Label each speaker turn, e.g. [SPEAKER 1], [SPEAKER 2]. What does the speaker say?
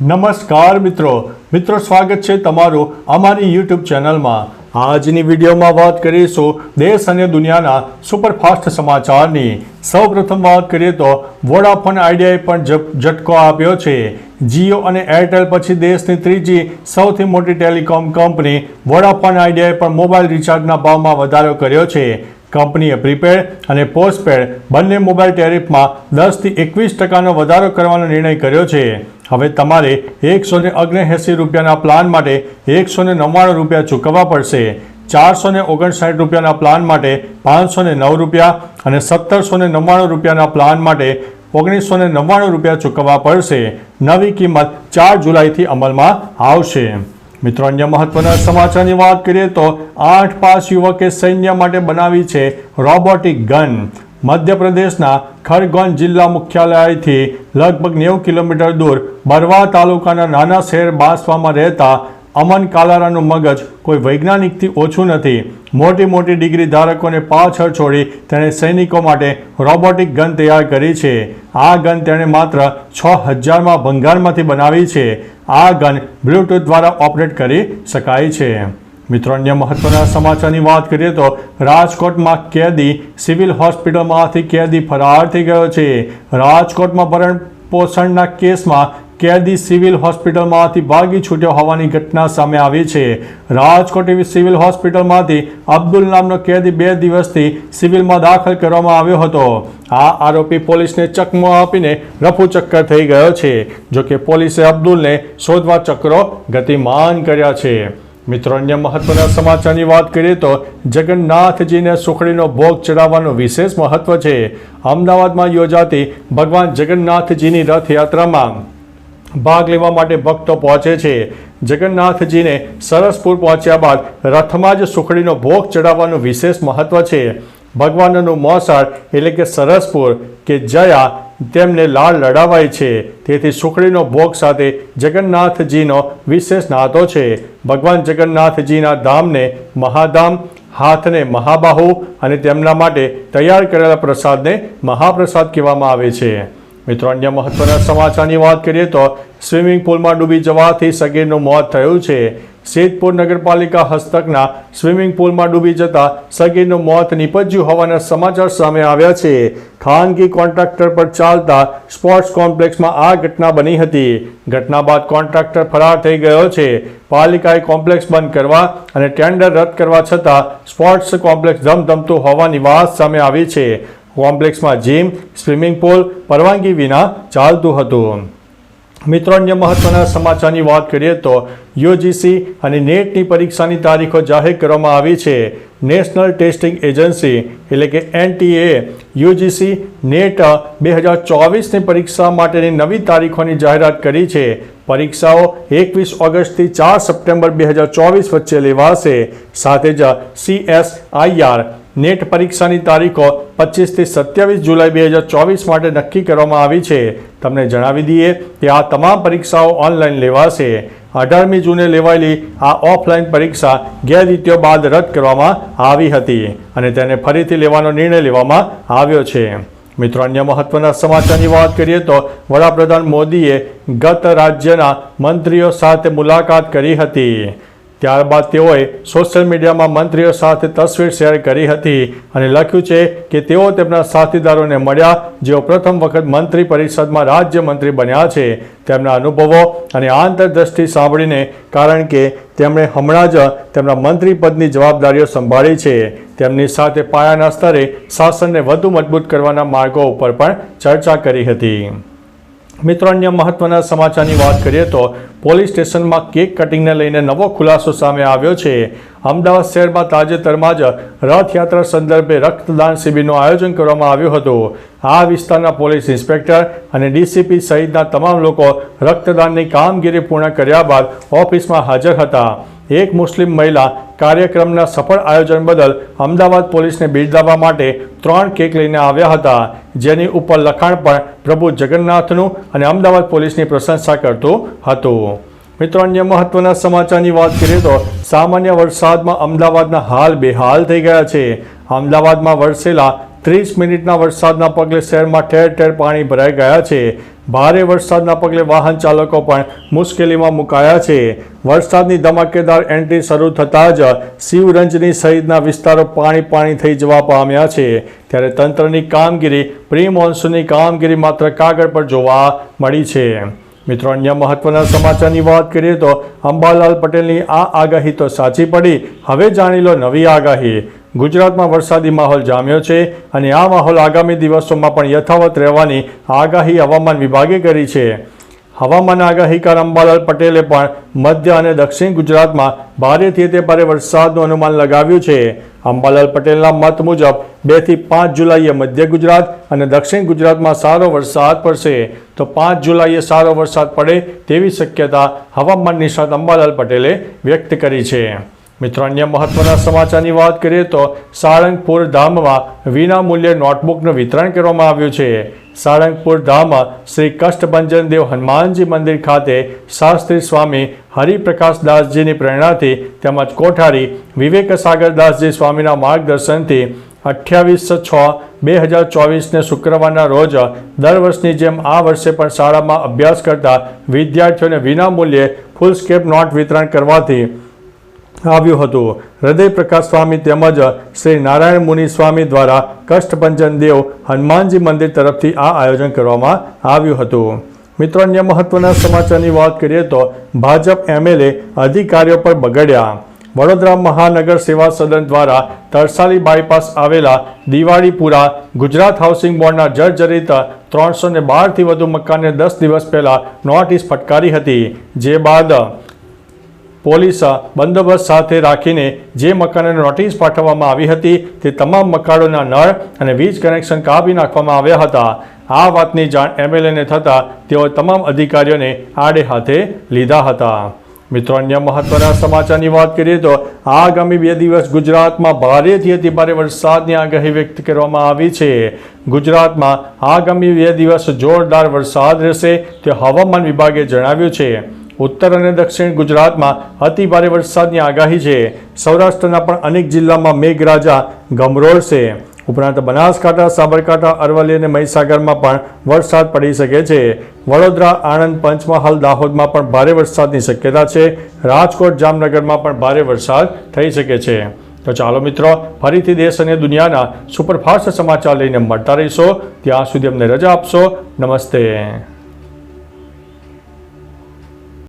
[SPEAKER 1] નમસ્કાર મિત્રો. મિત્રો, સ્વાગત છે તમારું અમારી યુટ્યુબ ચેનલમાં. આજની વિડીયોમાં વાત કરીશું દેશ અને દુનિયાના સુપરફાસ્ટ સમાચારની. સૌપ્રથમ વાત કરીએ તો વોડાફોન આઈડિયાએ પણ ઝટકો આપ્યો છે. જીઓ અને એરટેલ પછી દેશની ત્રીજી સૌથી મોટી ટેલિકોમ કંપની વોડાફોન આઈડિયાએ પણ મોબાઈલ રિચાર્જના ભાવમાં વધારો કર્યો છે. કંપનીએ પ્રીપેડ અને પોસ્ટપેડ બંને મોબાઈલ ટેરિફમાં દસથી એકવીસ ટકાનો વધારો કરવાનો નિર્ણય કર્યો છે. હવે તમારે એકસો ને ઓગણએંસી રૂપિયાના પ્લાન માટે એકસો ને નવ્વાણું રૂપિયા ચૂકવવા પડશે. ચારસો ને ઓગણસાઠ રૂપિયાના પ્લાન માટે પાંચસો ને નવ રૂપિયા અને સત્તરસો ને નવ્વાણું રૂપિયાના પ્લાન માટે ઓગણીસો ને નવ્વાણું રૂપિયા ચૂકવવા પડશે. નવી કિંમત ચાર જુલાઈથી અમલમાં આવશે. મિત્રો, અન્ય મહત્વના સમાચારની વાત કરીએ તો આઠ પાસ યુવકે સૈન્ય માટે બનાવી છે રોબોટિક ગન. મધ્યપ્રદેશના ખરગોન જિલ્લા મુખ્યાલયથી લગભગ નેવું કિલોમીટર દૂર બરવા તાલુકાના નાના શહેર બાંસવામાં રહેતા અમન કાલારાનું મગજ કોઈ વૈજ્ઞાનિકથી ઓછું નથી. મોટી મોટી ડિગ્રી ધારકોને પાછળ છોડી તેણે સૈનિકો માટે રોબોટિક ગન તૈયાર કરી છે. આ ગન તેણે માત્ર છ હજારમાં ભંગારમાંથી બનાવી છે. આ ગન બ્લૂટૂથ દ્વારા ઓપરેટ કરી શકાય છે. મિત્રો, અન્ય મહત્વના સમાચારની વાત કરીએ તો રાજકોટમાં કેદી સિવિલ હોસ્પિટલમાંથી કેદી ફરાર થઈ ગયો છે. રાજકોટમાં ભરણ પોષણના કેસમાં કેદી સિવિલ હોસ્પિટલમાંથી ભાગી છૂટ્યો હોવાની ઘટના સામે આવી છે. રાજકોટ સિવિલ હોસ્પિટલમાંથી અબ્દુલ નામનો કેદી બે દિવસથી સિવિલમાં દાખલ કરવામાં આવ્યો હતો. આ આરોપી પોલીસને ચકમો આપીને રફુ ચક્કર થઈ ગયો છે, જોકે પોલીસે અબ્દુલને શોધવા ચક્રો ગતિમાન કર્યા છે. મિત્રો, અન્ય મહત્વના સમાચારની વાત કરીએ તો જગન્નાથજીને સુખડીનો ભોગ ચડાવવાનું વિશેષ મહત્વ છે. અમદાવાદમાં યોજાતી ભગવાન જગન્નાથજીની રથયાત્રામાં ભાગ લેવા માટે ભક્તો પહોંચે છે. જગન્નાથજીને સરસપુર પહોંચ્યા બાદ રથમાં જ સુખડીનો ભોગ ચડાવવાનું વિશેષ મહત્વ છે. ભગવાનનું મોસાળ એટલે કે સરસપુર કે જયા તેમને લાળ લડાવાય છે. તેથી સુખડીનો ભોગ સાથે જગન્નાથજીનો વિશેષ નાતો છે. ભગવાન જગન્નાથજીના ધામને મહાધામ, હાથને મહાબાહુ અને તેમના માટે તૈયાર કરેલા પ્રસાદને મહાપ્રસાદ કહેવામાં આવે છે. મિત્રો, અન્ય મહત્વના સમાચારની વાત કરીએ તો સ્વિમિંગ પુલમાં ડૂબી જવાથી સગીરનું મોત થયું છે. સિદ્ધપુર નગરપાલિકા હસ્તકના સ્વિમિંગ પુલમાં ડૂબી જતા સગીરનું મોત નીપજ્યું હોવાના સમાચાર સામે આવ્યા છે. ખાનગી કોન્ટ્રાક્ટર પર ચાલતા સ્પોર્ટ્સ કોમ્પ્લેક્સમાં આ ઘટના બની હતી. ઘટના બાદ કોન્ટ્રાક્ટર ફરાર થઈ ગયો છે. પાલિકાએ કોમ્પ્લેક્સ બંધ કરવા અને ટેન્ડર રદ કરવા છતાં સ્પોર્ટ્સ કોમ્પ્લેક્સ ધમધમતું હોવાની વાત સામે આવી છે. કોમ્પ્લેક્સમાં જીમ, સ્વિમિંગ પુલ પરવાનગી વિના ચાલતું હતું. મિત્રો, અન્ય મહત્વના સમાચારની વાત કરીએ તો યુજીસી અને નેટની પરીક્ષાની તારીખો જાહેર કરવામાં આવી છે. નેશનલ ટેસ્ટિંગ એજન્સી એટલે કે એનટીએ, યુજીસી, નેટ બે હજાર ચોવીસની પરીક્ષા માટેની નવી તારીખોની જાહેરાત કરી છે. પરીક્ષાઓ એકવીસ ઓગસ્ટથી ચાર સપ્ટેમ્બર બે હજાર ચોવીસ વચ્ચે લેવાશે. સાથે જ સીએસઆઈઆર નેટ પરીક્ષાની તારીખો પચીસથી સત્યાવીસ જુલાઈ બે હજાર ચોવીસ માટે નક્કી કરવામાં આવી છે. તમને જણાવી દઈએ કે આ તમામ પરીક્ષાઓ ઓનલાઈન લેવાશે. અઢારમી જૂને લેવાયેલી આ ઓફલાઈન પરીક્ષા ગેરરીતિઓ બાદ રદ કરવામાં આવી હતી અને તેને ફરીથી લેવાનો નિર્ણય લેવામાં આવ્યો છે. મિત્રો, અન્ય મહત્વના સમાચારની વાત કરીએ તો વડાપ્રધાન મોદીએ ગત રાજ્યના મંત્રીઓ સાથે મુલાકાત કરી હતી. ત્યારબાદ તેઓએ સોશિયલ મીડિયામાં મંત્રીઓ સાથે તસવીર શેર કરી હતી અને લખ્યું છે કે તેઓ તેમના સાથીદારોને મળ્યા જેઓ પ્રથમ વખત મંત્રી પરિષદમાં રાજ્યમંત્રી બન્યા છે. તેમના અનુભવો અને આંતરદ્રષ્ટિ સાંભળીને કારણ કે તેમણે હમણાં જ તેમના મંત્રી પદની જવાબદારીઓ સંભાળી છે. તેમની સાથે પાયાના સ્તરે શાસનને વધુ મજબૂત કરવાના માર્ગો ઉપર પણ ચર્ચા કરી હતી. મિત્રો, અન્ય મહત્વના સમાચારની વાત કરીએ તો પોલીસ સ્ટેશનમાં કેક કટિંગને લઈને નવો ખુલાસો સામે આવ્યો છે. અમદાવાદ શહેરમાં તાજેતરમાં જ રથયાત્રા સંદર્ભે રક્તદાન શિબિરનું આયોજન કરવામાં આવ્યું હતું. આ વિસ્તારના પોલીસ ઇન્સ્પેક્ટર અને ડીસીપી સહિતના તમામ લોકો રક્તદાનની કામગીરી પૂર્ણ કર્યા બાદ ઓફિસમાં હાજર હતા. એક મુસ્લિમ મહિલા કાર્યક્રમના સફળ આયોજન બદલ અમદાવાદ પોલીસને બિરદાવવા માટે ત્રણ કેક લઈને આવ્યા હતા. જેની ઉપર લખાણ પણ પ્રભુ જગન્નાથનું અને અમદાવાદ પોલીસની પ્રશંસા કરતું હતું. મિત્રો, અન્ય મહત્વના સમાચારની વાત કરીએ તો સામાન્ય વરસાદમાં અમદાવાદના હાલ બેહાલ થઈ ગયા છે. અમદાવાદમાં વરસેલા ત્રીસ મિનિટના વરસાદના પગલે શહેરમાં ઠેર ઠેર પાણી ભરાઈ ગયા છે. ભારે વરસાદના પગલે વાહન ચાલકો પણ મુશ્કેલીમાં મુકાયા છે. વરસાદની ધમાકેદાર એન્ટ્રી શરૂ થતાં જ શિવરંજની સહિતના વિસ્તારો પાણી પાણી થઈ જવા પામ્યા છે. ત્યારે તંત્રની કામગીરી પ્રી મોન્સૂનની કામગીરી માત્ર કાગળ પર જોવા મળી છે. મિત્રો, અન્ય મહત્વના સમાચારની વાત કરીએ તો અંબાલાલ પટેલની આ આગાહી તો સાચી પડી. હવે જાણી લો નવી આગાહી. ગુજરાતમાં વરસાદી માહોલ જામ્યો છે અને આ માહોલ આગામી દિવસોમાં પણ યથાવત રહેવાની આગાહી હવામાન વિભાગે કરી છે. હવામાન આગાહીકાર અંબાલાલ પટેલે પણ મધ્ય અને દક્ષિણ ગુજરાતમાં ભારેથી તે ભારે વરસાદનું અનુમાન લગાવ્યું છે. અંબાલાલ પટેલના મત મુજબ બેથી પાંચ જુલાઈએ મધ્ય ગુજરાત અને દક્ષિણ ગુજરાતમાં સારો વરસાદ પડશે. તો પાંચ જુલાઈએ સારો વરસાદ પડે તેવી શક્યતા હવામાન નિષ્ણાત અંબાલાલ પટેલે વ્યક્ત કરી છે. મિત્રો, અન્ય મહત્વના સમાચારની વાત કરીએ તો સાળંગપુર ધામમાં વિના મૂલ્યે નોટબુકનું વિતરણ કરવામાં આવ્યું છે. સાળંગપુર ધામ શ્રી કષ્ટભંજન દેવ હનુમાનજી મંદિર ખાતે શાસ્ત્રી સ્વામી હરિપ્રકાશદાસજીની પ્રેરણાથી તેમજ કોઠારી વિવેક સાગરદાસજી સ્વામીના માર્ગદર્શનથી અઠ્યાવીસ છ બે હજાર ચોવીસને શુક્રવારના રોજ દર વર્ષની જેમ આ વર્ષે પણ શાળામાં અભ્યાસ કરતા વિદ્યાર્થીઓને વિનામૂલ્યે ફૂલ સ્કેપ નોટ વિતરણ કરવાથી આવ્યું હતું. હૃદય પ્રકાશ સ્વામી તેમજ શ્રી નારાયણ મુનિ સ્વામી દ્વારા કષ્ટભંજન દેવ હનુમાનજી મંદિર તરફથી આ આયોજન કરવામાં આવ્યું હતું. મિત્રો, અન્ય મહત્વના સમાચારની વાત કરીએ તો ભાજપ એમએલએ અધિકારીઓ પર બગડ્યા. વડોદરા મહાનગર સેવા સદન દ્વારા તરસાલી બાયપાસ આવેલા દિવાળીપુરા ગુજરાત હાઉસિંગ બોર્ડના જર્જરિત ત્રણસો ને બારથી વધુ મકાનને દસ દિવસ પહેલાં નોટિસ ફટકારી હતી. જે બાદ પોલીસ બંદોબસ્ત સાથે રાખીને જે મકાનોને નોટિસ પાઠવવામાં આવી હતી તે તમામ મકાનોના નળ અને વીજ કનેક્શન કાપી નાખવામાં આવ્યા હતા. આ વાતની જાણ એમએલએને થતાં તેઓ તમામ અધિકારીઓને આડે હાથે લીધા હતા. મિત્રો, અન્ય મહત્વના સમાચારની વાત કરીએ તો આગામી બે દિવસ ગુજરાતમાં ભારેથી અતિ ભારે વરસાદની આગાહી વ્યક્ત કરવામાં આવી છે. ગુજરાતમાં આગામી બે દિવસ જોરદાર વરસાદ રહેશે તે હવામાન વિભાગે જણાવ્યું છે. ઉત્તર અને દક્ષિણ ગુજરાતમાં અતિ ભારે વરસાદની આગાહી છે. સૌરાષ્ટ્રના પણ અનેક જિલ્લામાં મેઘરાજા ગમરોળશે ઉપરાંત બનાસકાંઠા, સાબરકાંઠા, અરવલ્લી અને મહીસાગરમાં પણ વરસાદ પડી શકે છે. વડોદરા, આણંદ, પંચમહાલ, દાહોદમાં પણ ભારે વરસાદની શક્યતા છે. રાજકોટ, જામનગરમાં પણ ભારે વરસાદ થઈ શકે છે. તો ચાલો મિત્રો, ફરીથી દેશ અને દુનિયાના સુપરફાસ્ટ સમાચાર લઈને મળતા રહીશો. ત્યાં સુધી અમને રજા આપશો. નમસ્તે.